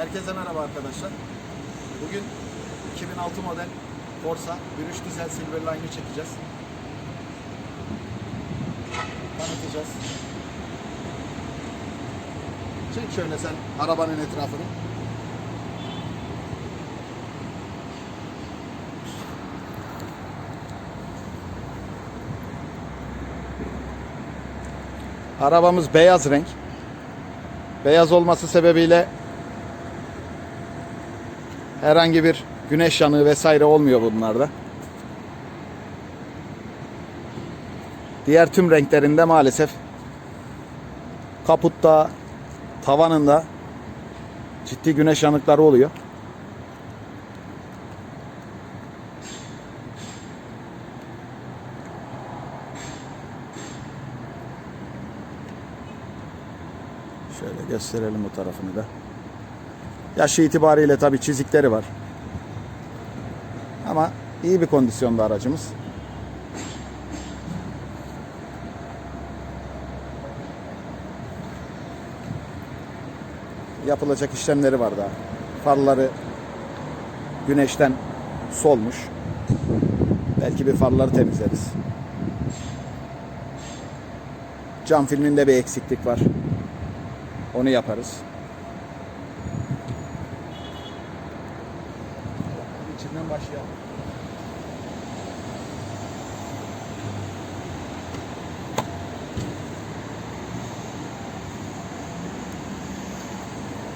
Herkese merhaba arkadaşlar. Bugün 2006 model Corsa 1.3 dizel Silverline'ı çekeceğiz. Tanıtacağız. Çek şöyle sen arabanın etrafını. Arabamız beyaz renk. Beyaz olması sebebiyle herhangi bir güneş yanığı vesaire olmuyor bunlarda. Diğer tüm renklerinde maalesef kaputta, tavanında ciddi güneş yanıkları oluyor. Şöyle gösterelim bu tarafını da. Yaşı itibariyle tabii çizikleri var. Ama iyi bir kondisyonda aracımız. Yapılacak işlemleri var daha. Farları güneşten solmuş. Belki bir farları temizleriz. Cam filminde bir eksiklik var. Onu yaparız. İçinden başlayalım.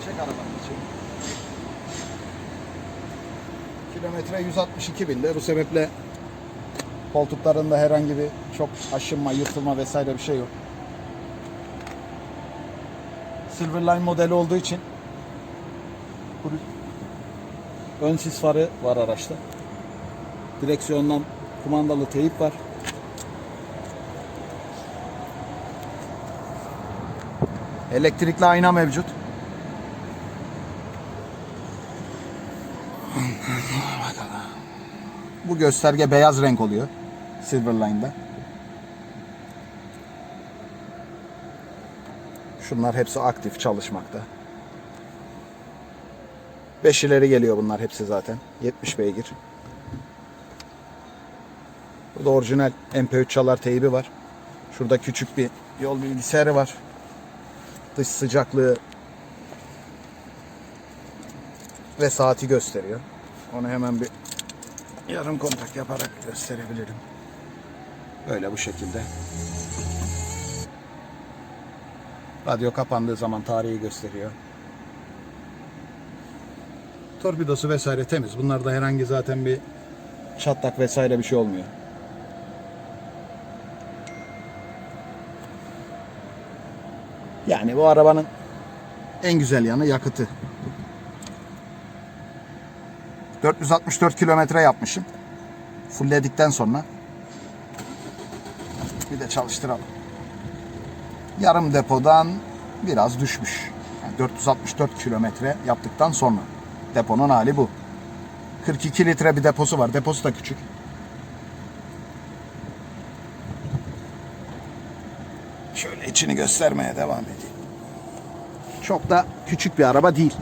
Çek arabanın içini. Kilometre 162 binde. Bu sebeple koltuklarında herhangi bir çok aşınma, yırtılma vesaire bir şey yok. Silverline modeli olduğu için ön sis farı var araçta. Direksiyondan kumandalı teyip var. Elektrikli ayna mevcut. Bu gösterge beyaz renk oluyor Silverline'da. Şunlar hepsi aktif çalışmakta. 5 ileri geliyor bunlar hepsi zaten. 70 beygir. Burada orijinal MP3 çalar teybi var. Şurada küçük bir yol bilgisayarı var. Dış sıcaklığı ve saati gösteriyor. Onu hemen bir yarım kontak yaparak gösterebilirim. Böyle bu şekilde. Radyo kapandığı zaman tarihi gösteriyor. Torpidosu vesaire temiz. Bunlarda herhangi zaten bir çatlak vesaire bir şey olmuyor. Yani bu arabanın en güzel yanı yakıtı. 464 kilometre yapmışım. Fullledikten sonra bir de çalıştıralım yarım depodan biraz düşmüş. Yani 464 kilometre yaptıktan sonra deponun hali bu. 42 litre bir deposu var. Deposu da küçük. Şöyle içini göstermeye devam edeyim. Çok da küçük bir araba değil.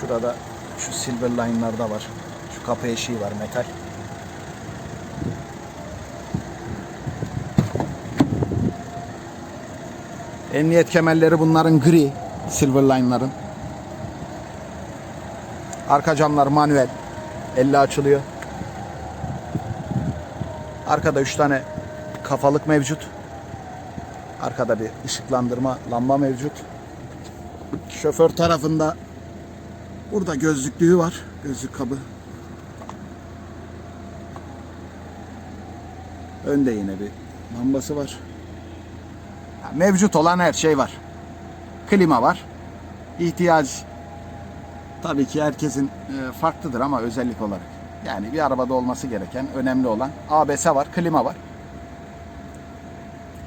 Şurada şu silver line'larda var. Şu kapı eşiği var metal. Emniyet kemerleri bunların gri. Silverline'ların. Arka camlar manuel. Elle açılıyor. Arkada 3 tane kafalık mevcut. Arkada bir ışıklandırma lamba mevcut. Şoför tarafında burada gözlüklüğü var. Gözlük kabı. Önde yine bir lambası var. Mevcut olan her şey var. Klima var. İhtiyaç tabii ki herkesin e, farklıdır ama özellik olarak. Yani bir arabada olması gereken önemli olan ABS var, klima var.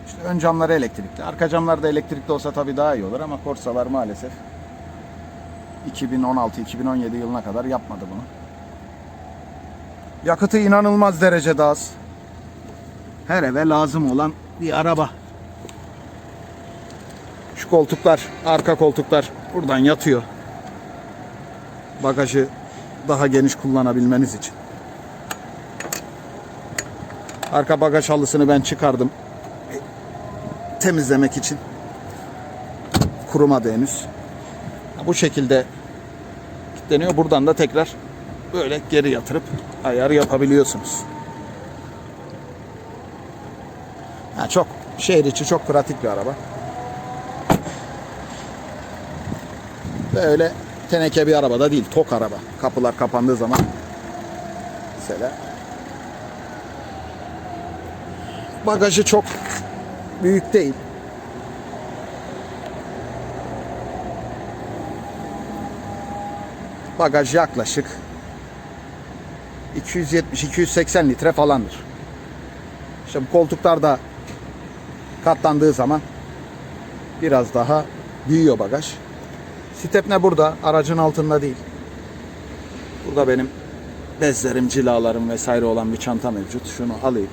İşte ön camları elektrikli. Arka camlar da elektrikli olsa tabii daha iyi olur ama Corsa'lar maalesef 2016-2017 yılına kadar yapmadı bunu. Yakıtı inanılmaz derecede az. Her eve lazım olan bir araba. Koltuklar, arka koltuklar buradan yatıyor. Bagajı daha geniş kullanabilmeniz için. Arka bagaj halısını ben çıkardım. Temizlemek için. Kurumadı henüz. Bu şekilde kilitleniyor. Buradan da tekrar böyle geri yatırıp ayar yapabiliyorsunuz. Ha, çok şehir içi çok pratik bir araba. Ve öyle teneke bir araba da değil. Tok araba. Kapılar kapandığı zaman mesela bagajı çok büyük değil. Bagaj yaklaşık 270-280 litre falandır. İşte bu koltuklar da katlandığı zaman biraz daha büyüyor bagaj. Stepne burada, aracın altında değil. Burada benim bezlerim, cilalarım vesaire olan bir çanta mevcut. Şunu alayım.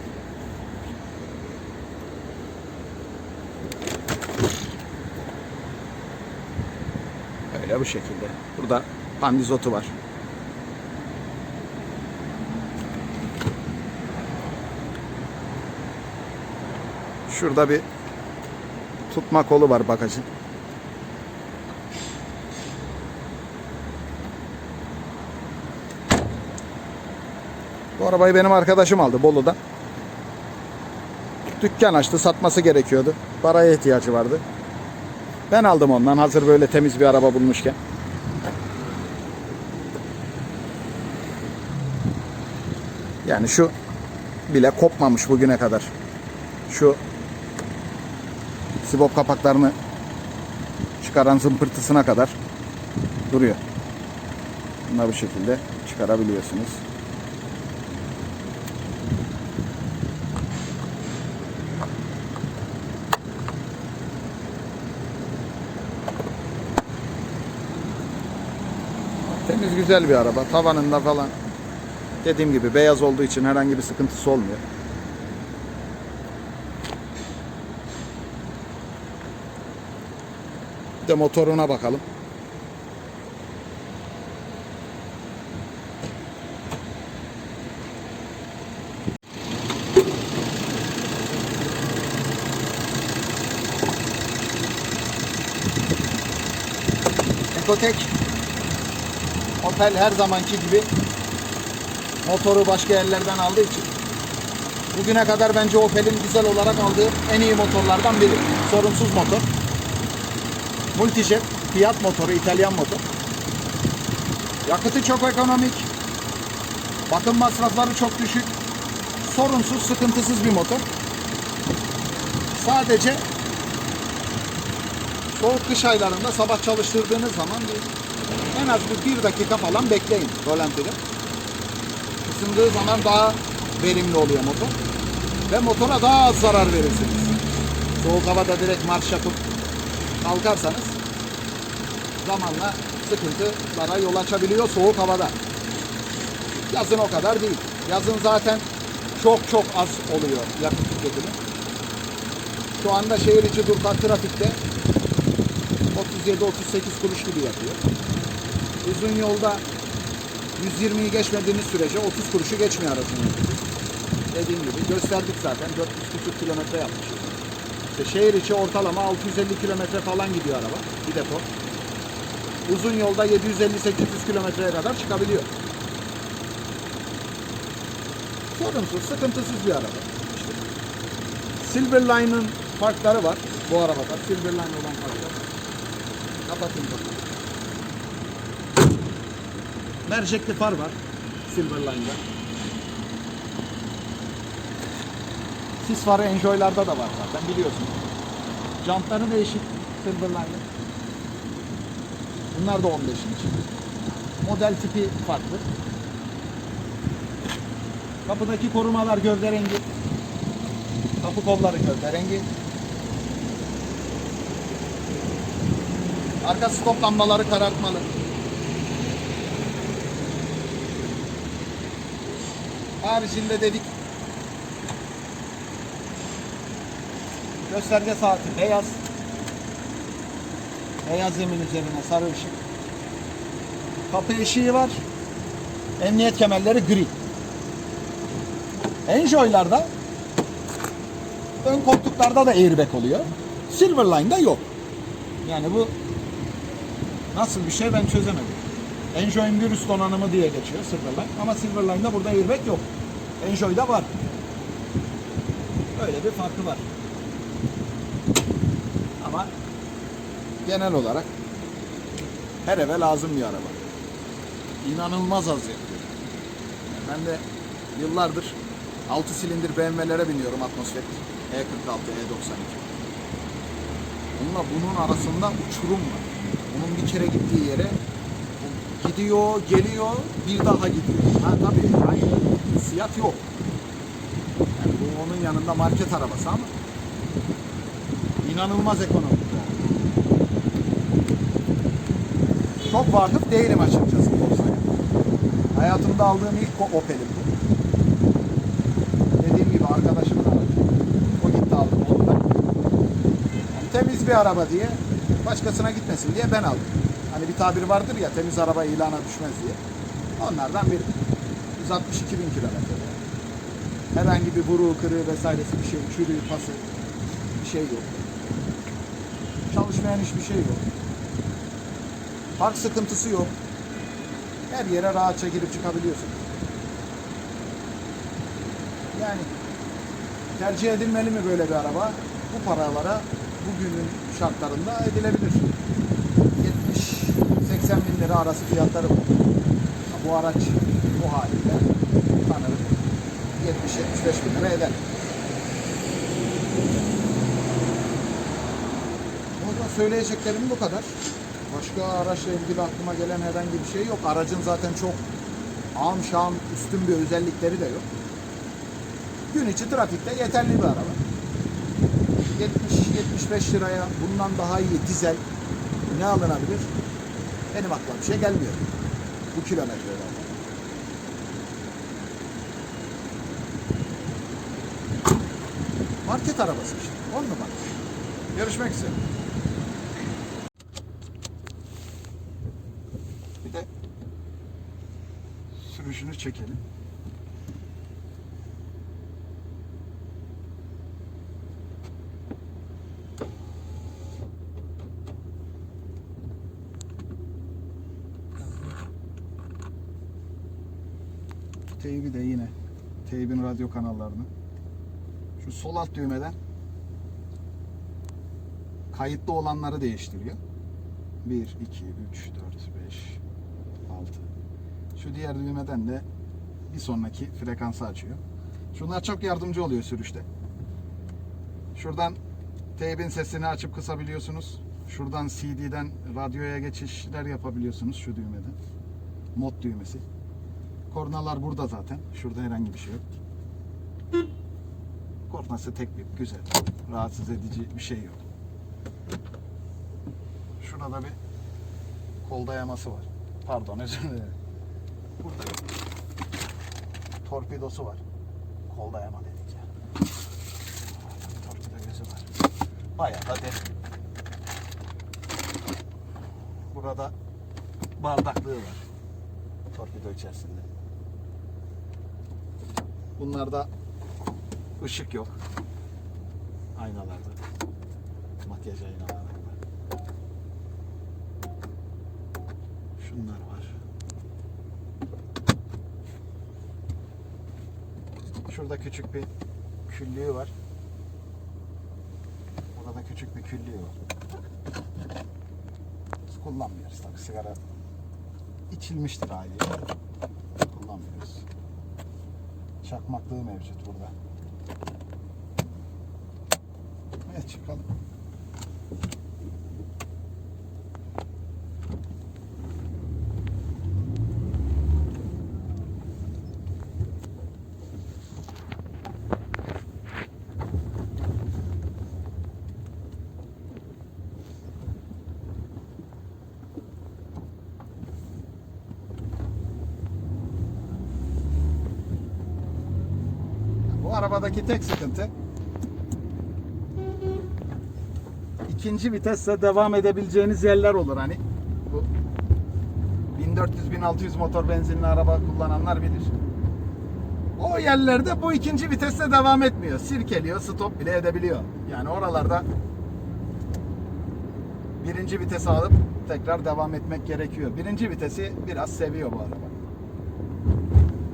Öyle bu şekilde. Burada pandizotu var. Şurada bir tutma kolu var bagajın. Bu arabayı benim arkadaşım aldı Bolu'da. Dükkan açtı, satması gerekiyordu. Paraya ihtiyacı vardı. Ben aldım ondan hazır böyle temiz bir araba bulmuşken. Yani şu bile kopmamış bugüne kadar. Şu sibop kapaklarını çıkaran zımpırtısına kadar duruyor. Bunlar bu şekilde çıkarabiliyorsunuz. Temiz güzel bir araba. Tavanında falan dediğim gibi beyaz olduğu için herhangi bir sıkıntısı olmuyor. Bir de motoruna bakalım. Ekotek Opel her zamanki gibi motoru başka yerlerden aldığı için bugüne kadar bence Opel'in güzel olarak aldığı en iyi motorlardan biri. Sorunsuz motor. Multijet Fiat motoru, İtalyan motor. Yakıtı çok ekonomik. Bakım masrafları çok düşük. Sorunsuz, sıkıntısız bir motor. Sadece soğuk kış aylarında sabah çalıştırdığınız zaman bir en az bir, bir dakika falan bekleyin rolantide. Isındığı zaman daha verimli oluyor motor. Ve motora daha az zarar verirsiniz. Soğuk havada direkt marş yapıp kalkarsanız zamanla sıkıntılara yol açabiliyor soğuk havada. Yazın o kadar değil. Yazın zaten çok çok az oluyor yakıt tüketimi. Şu anda şehir içi durkan trafikte 37-38 kuruş gibi yapıyor. Uzun yolda 120'yi geçmediğiniz sürece 30 kuruşu geçmiyor aracın yakıtı. Dediğim gibi gösterdik zaten 400 küsur kilometre yapmışız. İşte şehir içi ortalama 650 kilometre falan gidiyor araba bir depo. Uzun yolda 750-800 kilometreye kadar çıkabiliyor. Sorunsuz, sıkıntısız bir araba. İşte. Silverline'ın farkları var bu arabada. Silverline olan farklar. Kapatayım kapıyı. Mercekli far var Silverline'da. Sis farı Enjoy'larda da var zaten biliyorsunuz. Jantları değişik Silverline'ın. Bunlar da 15 inç. Model tipi farklı. Kapıdaki korumalar gövde rengi. Kapı kolları gövde rengi. Arka stop lambaları karartmalı. Haricinde dedik gösterge saati beyaz. Beyaz zemin üzerine sarı ışık. Kapı eşiği var. Emniyet kemerleri gri. Enjoy'larda ön koltuklarda da airbag oluyor. Silverline'da yok. Yani bu nasıl bir şey ben çözemedim. Enjoy'un bir üst donanımı diye geçiyor Silverline ama Silverline'da burada airbag yok. Enjoy'da var. Öyle bir farkı var. Ama genel olarak her eve lazım bir araba. İnanılmaz az yakıyor. Ben de yıllardır 6 silindir BMW'lere biniyorum atmosferik. E46, E92. Onunla bunun arasında uçurum var. Bunun bir kere gittiği yere gidiyor, geliyor, bir daha gidiyor. Ha tabii aynı hissiyat yok. Yani bu onun yanında market arabası ama inanılmaz ekonomik. Çok vakıf değilim açıkçası Corsa'ya. Hayatımda aldığım ilk Opel'im. Dediğim gibi arkadaşımın aracı. O gitti aldı ondan. Yani temiz bir araba diye başkasına gitmesin diye ben aldım. Bir tabir vardır ya temiz araba ilana düşmez diye. Onlardan biri. 162 bin kilometre. Herhangi bir vuruğu, kırığı vesairesi bir şey, çürüğü, pası bir şey yok. Çalışmayan hiçbir şey yok. Park sıkıntısı yok. Her yere rahatça girip çıkabiliyorsunuz. Yani tercih edilmeli mi böyle bir araba? Bu paralara bugünün şartlarında edilebilir. 70-80 bin lira arası fiyatları var. Bu araç bu haliyle sanırım 70-75 bin lira eder. Burada söyleyeceklerim bu kadar. Başka araçla ilgili aklıma gelen herhangi bir şey yok. Aracın zaten çok am şam üstün bir özellikleri de yok. Gün içi trafikte yeterli bir araba. 70-75 liraya bundan daha iyi dizel ne alınabilir? Benim aklıma bir şey gelmiyor. Bu kilometrede. Market arabası işte. On numara. Görüşmek üzere. Bir de sürüşünü çekelim. Teybi de yine teybin radyo kanallarını şu sol alt düğmeden kayıtlı olanları değiştiriyor. 1, 2, 3, 4, 5, 6. Şu diğer düğmeden de bir sonraki frekansı açıyor. Şunlar çok yardımcı oluyor sürüşte. Şuradan teybin sesini açıp kısabiliyorsunuz. Şuradan CD'den radyoya geçişler yapabiliyorsunuz şu düğmeden. Mod düğmesi. Kornalar burada zaten. Şurada herhangi bir şey yok. Kornası tek bir güzel. Rahatsız edici bir şey yok. Şurada bir kol dayaması var. Pardon özür dilerim. Burada bir torpidosu var. Kol dayama dedik ya. Torpido gözü var. Bayağı da derin. Burada bardaklığı var. Torpido içerisinde. Bunlarda ışık yok. Aynalarda. Makyaj aynaları var. Şunlar var. Şurada küçük bir küllüğü var. Burada küçük bir küllüğü var. Biz kullanmıyoruz tabii sigara içilmiştir haliyle. Kullanmıyoruz. Çakmaklığı mevcut burada. Evet çıkalım. Arabadaki tek sıkıntı ikinci vitesle devam edebileceğiniz yerler olur hani. Bu 1400-1600 motor benzinli araba kullananlar bilir. O yerlerde bu ikinci vitesle devam etmiyor. Sirkeliyor, stop bile edebiliyor. Yani oralarda birinci vitesi alıp tekrar devam etmek gerekiyor. Birinci vitesi biraz seviyor bu araba.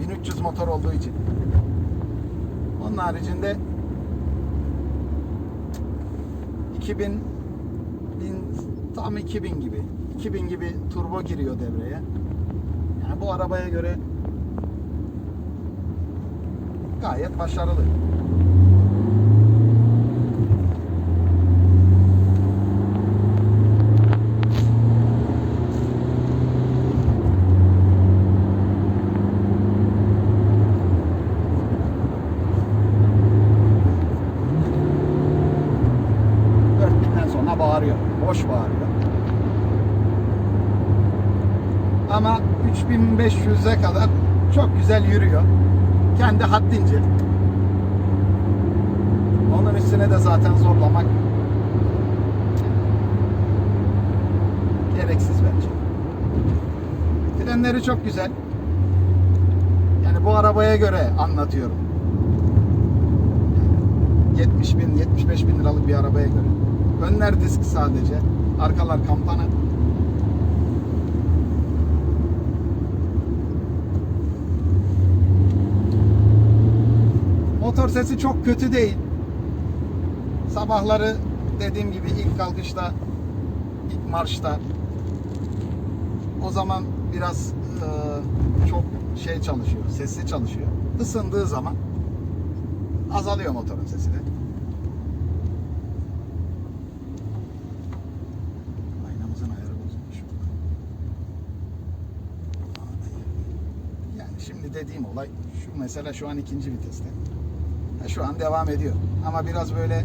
1300 motor olduğu için. Onun haricinde 2000 bin, tam 2000 gibi 2000 gibi turbo giriyor devreye. Yani bu arabaya göre gayet başarılı. 3500'e kadar çok güzel yürüyor. Kendi haddince. Onun üstüne de zaten zorlamak gereksiz bence. Frenleri çok güzel. Yani bu arabaya göre anlatıyorum. 70 bin, 75 bin liralık bir arabaya göre. Önler disk sadece. Arkalar kampana. Motor sesi çok kötü değil. Sabahları dediğim gibi ilk kalkışta, ilk marşta o zaman biraz e, çok şey çalışıyor, sesli çalışıyor. Isındığı zaman azalıyor motorun sesi. Yani şimdi dediğim olay şu mesela şu an ikinci viteste. Şu an devam ediyor. Ama biraz böyle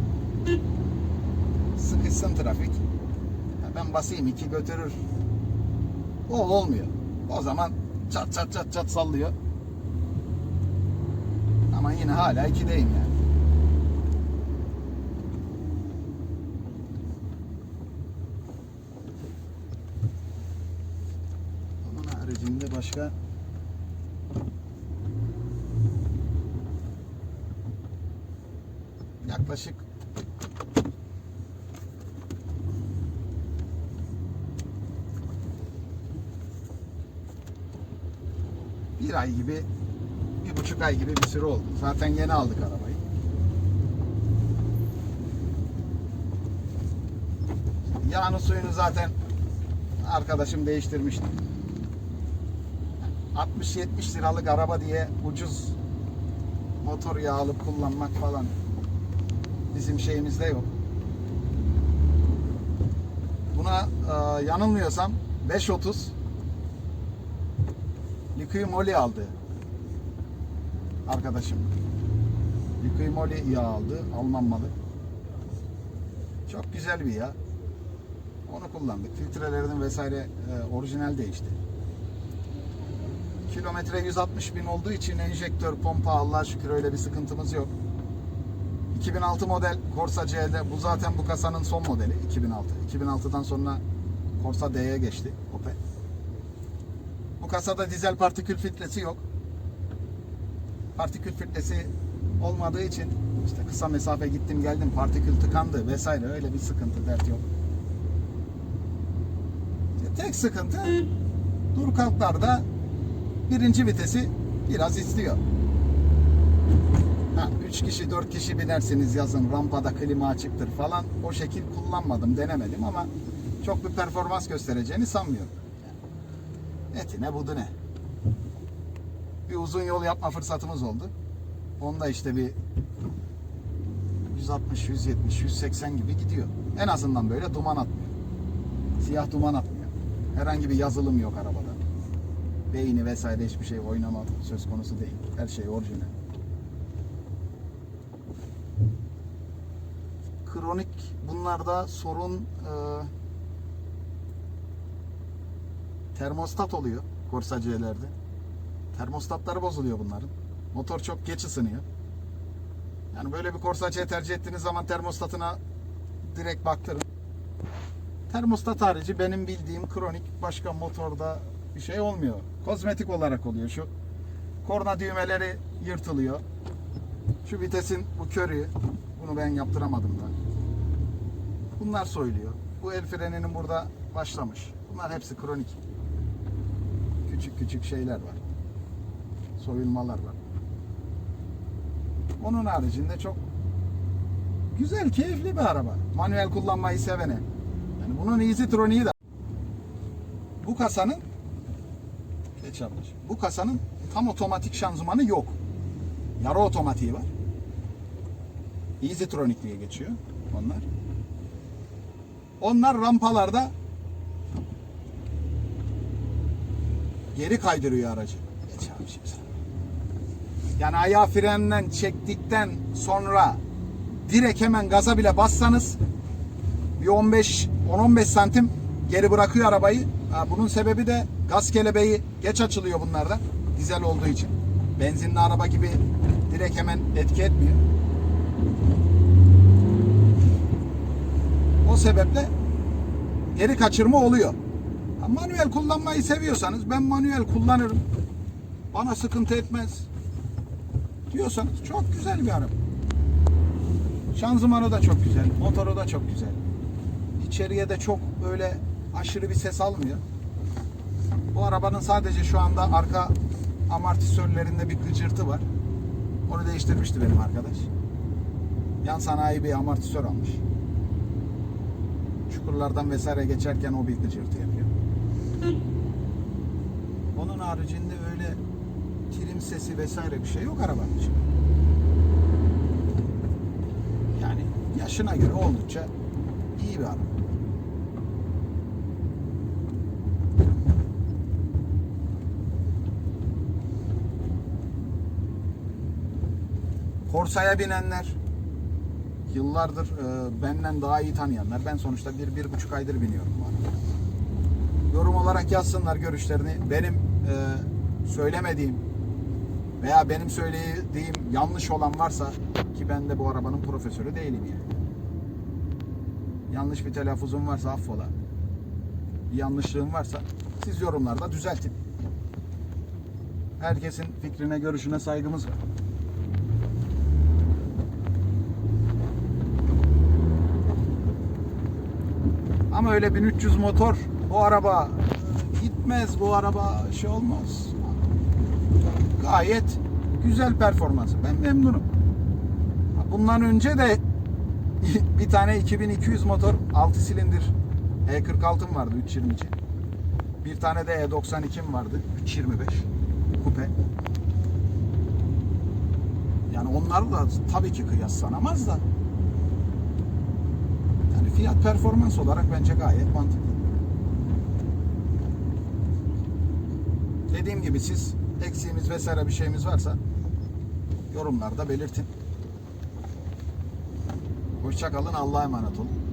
sıkışsın trafik. Ben basayım iki götürür. O olmuyor. O zaman çat çat çat çat sallıyor. Ama yine hala 2'deyim yani. Onun haricinde başka yaklaşık bir ay gibi bir buçuk ay gibi bir süre oldu. Zaten yeni aldık arabayı. Yağını suyunu zaten arkadaşım değiştirmişti. 60-70 liralık araba diye ucuz motor yağı alıp kullanmak falan bizim şeyimizde yok. Buna e, yanılmıyorsam 5.30 Liqui Moly aldı arkadaşım. Liqui Moly yağ aldı. Alman malı. Çok güzel bir yağ. Onu kullandık. Filtrelerinin vesaire e, orijinal değişti. Kilometre 160 bin olduğu için enjektör, pompa Allah'a şükür öyle bir sıkıntımız yok. 2006 model Corsa CL'de bu zaten bu kasanın son modeli 2006. 2006'dan sonra Corsa D'ye geçti Opel. Bu kasada dizel partikül filtresi yok. Partikül filtresi olmadığı için işte kısa mesafe gittim geldim partikül tıkandı vesaire öyle bir sıkıntı dert yok. İşte tek sıkıntı dur kalklarda birinci vitesi biraz istiyor. Ha, 3 kişi 4 kişi binersiniz yazın rampada klima açıktır falan o şekil kullanmadım denemedim ama çok bir performans göstereceğini sanmıyorum. Etine budu ne. Bir uzun yol yapma fırsatımız oldu. Onda işte bir 160, 170, 180 gibi gidiyor. En azından böyle duman atmıyor. Siyah duman atmıyor. Herhangi bir yazılım yok arabada. Beyni vesaire hiçbir şey oynama söz konusu değil. Her şey orijinal. Kronik bunlarda sorun e, termostat oluyor Corsa C'lerde. Termostatları bozuluyor bunların. Motor çok geç ısınıyor. Yani böyle bir Corsa C tercih ettiğiniz zaman termostatına direkt baktırın. Termostat harici benim bildiğim kronik başka motorda bir şey olmuyor. Kozmetik olarak oluyor şu. Korna düğmeleri yırtılıyor. Şu vitesin bu körüğü. Bunu ben yaptıramadım da. Bunlar soyuluyor. Bu el freninin burada başlamış. Bunlar hepsi kronik. Küçük küçük şeyler var. Soyulmalar var. Onun haricinde çok güzel, keyifli bir araba. Manuel kullanmayı sevene. Yani bunun Easy Tronic'i de. Bu kasanın geç ablacığım. Bu kasanın tam otomatik şanzımanı yok. Yarı otomatiği var. Easytronic diye geçiyor onlar. Onlar rampalarda geri kaydırıyor aracı. Geç abi şimdi sen. Yani ayağı frenden çektikten sonra direkt hemen gaza bile bassanız bir 15 10-15 santim geri bırakıyor arabayı. Bunun sebebi de gaz kelebeği geç açılıyor bunlarda. Dizel olduğu için. Benzinli araba gibi direkt hemen etki etmiyor. Sebeple geri kaçırma oluyor. Manuel kullanmayı seviyorsanız ben manuel kullanırım. Bana sıkıntı etmez diyorsanız çok güzel bir araba. Şanzımanı da çok güzel, motoru da çok güzel. İçeriye de çok böyle aşırı bir ses almıyor. Bu arabanın sadece şu anda arka amortisörlerinde bir gıcırtı var. Onu değiştirmişti benim arkadaş. Yan sanayi bir amortisör almış. Çukurlardan vesaire geçerken o bir gıcırtı yapıyor. Onun haricinde öyle trim sesi vesaire bir şey yok arabanın içinde. Yani yaşına göre oldukça iyi bir araba. Corsa'ya binenler, yıllardır e, benden daha iyi tanıyanlar, ben sonuçta bir, bir buçuk aydır biniyorum bu araba. Yorum olarak yazsınlar görüşlerini. Benim e, söylemediğim veya benim söylediğim yanlış olan varsa ki ben de bu arabanın profesörü değilim yani. Yanlış bir telaffuzum varsa affola. Bir yanlışlığım varsa siz yorumlarda düzeltin. Herkesin fikrine, görüşüne saygımız var. Ama öyle 1300 motor bu araba gitmez bu araba şey olmaz. Gayet güzel performansı. Ben memnunum. Bundan önce de bir tane 2200 motor 6 silindir E46'm vardı 322. Bir tane de E92'm vardı 325 kupe. Yani onlar da tabii ki kıyaslanamaz da. Fiyat performans olarak bence gayet mantıklı. Dediğim gibi siz eksiğimiz vesaire bir şeyimiz varsa yorumlarda belirtin. Hoşça kalın. Allah'a emanet olun.